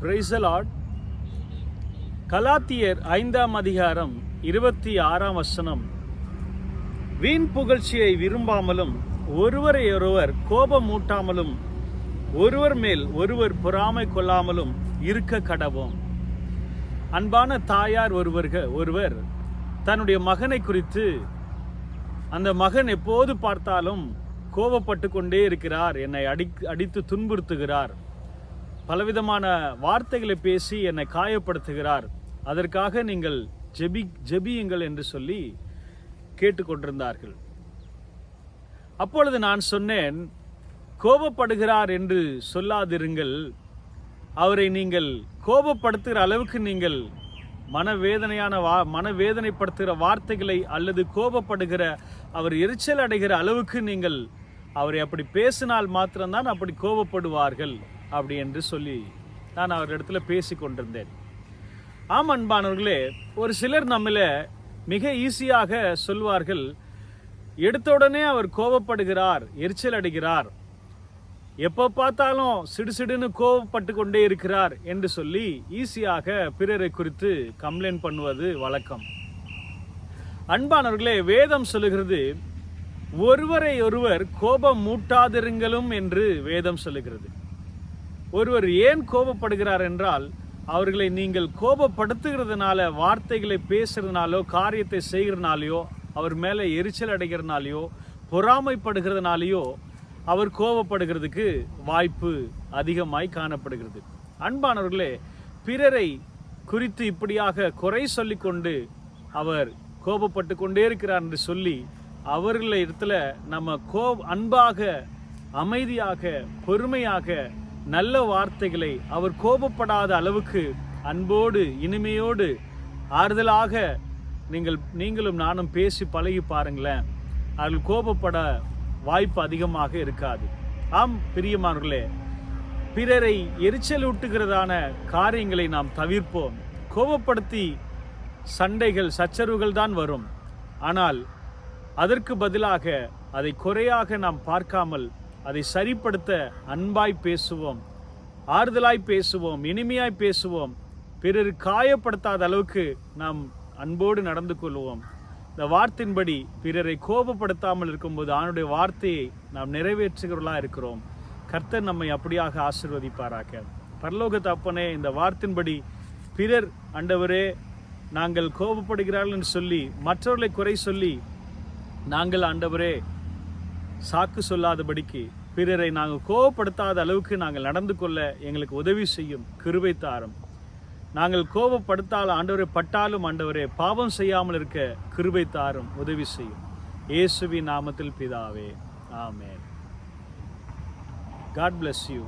பிரைசலாட் கலாத்தியர் ஐந்தாம் அதிகாரம் இருபத்தி ஆறாம் வசனம். வீண் புகழ்ச்சியை விரும்பாமலும் ஒருவரை ஒருவர் கோபம் மூட்டாமலும் ஒருவர் மேல் ஒருவர் பொறாமை கொள்ளாமலும் இருக்க கடவோம். அன்பான தாயார் ஒருவர்கள் ஒருவர் தன்னுடைய மகனை குறித்து அந்த மகன் எப்போது பார்த்தாலும் கோபப்பட்டு கொண்டே இருக்கிறார் என்னை அடி அடித்து துன்புறுத்துகிறார். பலவிதமான வார்த்தைகளை பேசி என்னை காயப்படுத்துகிறார். அதற்காக நீங்கள் ஜெபி ஜெபியுங்கள் என்று சொல்லி கேட்டுக்கொண்டிருந்தார்கள். அப்பொழுது நான் சொன்னேன் கோபப்படுகிறார் என்று சொல்லாதிருங்கள். அவரை நீங்கள் கோபப்படுத்துகிற அளவுக்கு நீங்கள் மனவேதனையான வா மனவேதனைப்படுத்துகிற வார்த்தைகளை அல்லது கோபப்படுகிற அவர் எரிச்சல் அடைகிற அளவுக்கு நீங்கள் அவரை அப்படி பேசினால் மாத்திரம்தான் அப்படி கோபப்படுவார்கள். அப்படி என்று சொல்லி நான் அவரிடத்துல பேசி கொண்டிருந்தேன். ஆம் அன்பானவர்களே ஒரு சிலர் நம்மள மிக ஈஸியாக சொல்வார்கள் எடுத்த உடனே அவர் கோபப்படுகிறார் எரிச்சல் அடைகிறார் எப்போ பார்த்தாலும் சிடுசிடுன்னு கோபப்பட்டு கொண்டே இருக்கிறார் என்று சொல்லி ஈஸியாக பிறரை குறித்து கம்ப்ளைண்ட் பண்ணுவது வழக்கம். அன்பானவர்களே வேதம் சொல்லுகிறது ஒருவரை ஒருவர் கோபம் மூட்டாதிருங்களும் என்று வேதம் சொல்லுகிறது. ஒருவர் ஏன் கோபப்படுகிறார் என்றால் அவர்களை நீங்கள் கோபப்படுத்துகிறதுனால வார்த்தைகளை பேசுறதுனாலோ காரியத்தை செய்கிறதுனாலையோ அவர் மேலே எரிச்சல் அடைகிறதுனாலையோ பொறாமைப்படுகிறதுனாலையோ அவர் கோபப்படுகிறதுக்கு வாய்ப்பு அதிகமாய் காணப்படுகிறது. அன்பானவர்களே பிறரை குறித்து இப்படியாக குறை சொல்லிக்கொண்டு அவர் கோபப்பட்டு கொண்டே இருக்கிறார் என்று சொல்லி அவர்கள இடத்துல நம்ம கோ அன்பாக அமைதியாக பொறுமையாக நல்ல வார்த்தைகளை அவர் கோபப்படாத அளவுக்கு அன்போடு இனிமையோடு ஆறுதலாக நீங்கள் நீங்களும் நானும் பேசி பழகி பாருங்களேன். அவர்கள் கோபப்பட வாய்ப்பு அதிகமாக இருக்காது. ஆம் பிரியமானவர்களே பிறரை எரிச்சலூட்டுகிறதான காரியங்களை நாம் தவிர்ப்போம். கோபப்படுத்தி சண்டைகள் சச்சரவுகள் தான் வரும். ஆனால் அதற்கு பதிலாக அதை குறையாக நாம் பார்க்காமல் அதை சரிப்படுத்த அன்பாய் பேசுவோம் ஆறுதலாய் பேசுவோம் இனிமையாய் பேசுவோம். பிறர் காயப்படுத்தாத அளவுக்கு நாம் அன்போடு நடந்து கொள்வோம். இந்த வார்த்தையின்படி பிறரை கோபப்படுத்தாமல் இருக்கும்போது ஆணுடைய வார்த்தையை நாம் நிறைவேற்றுகிறவர்களாக இருக்கிறோம். கர்த்தர் நம்மை அப்படியாக ஆசிர்வதிப்பாராக. பரலோக தப்பனே இந்த வார்த்தையின்படி பிறர் அண்டவரே நாங்கள் கோபப்படுகிறார்கள் என்று சொல்லி மற்றவர்களை குறை சொல்லி நாங்கள் ஆண்டவரே சாக்கு சொல்லாதபடிக்கு பிறரை நாங்கள் கோபப்படுத்தாத அளவுக்கு நாங்கள் நடந்து கொள்ள எங்களுக்கு உதவி செய்யும் கிருபை தாரும். நாங்கள் கோபப்படுத்தால் ஆண்டவரை பட்டாலும் ஆண்டவரே பாவம் செய்யாமல் இருக்க கிருபை தாரும் உதவி செய்யும். இயேசுவின் நாமத்தில் பிதாவே ஆமே காட் பிளஸ் யூ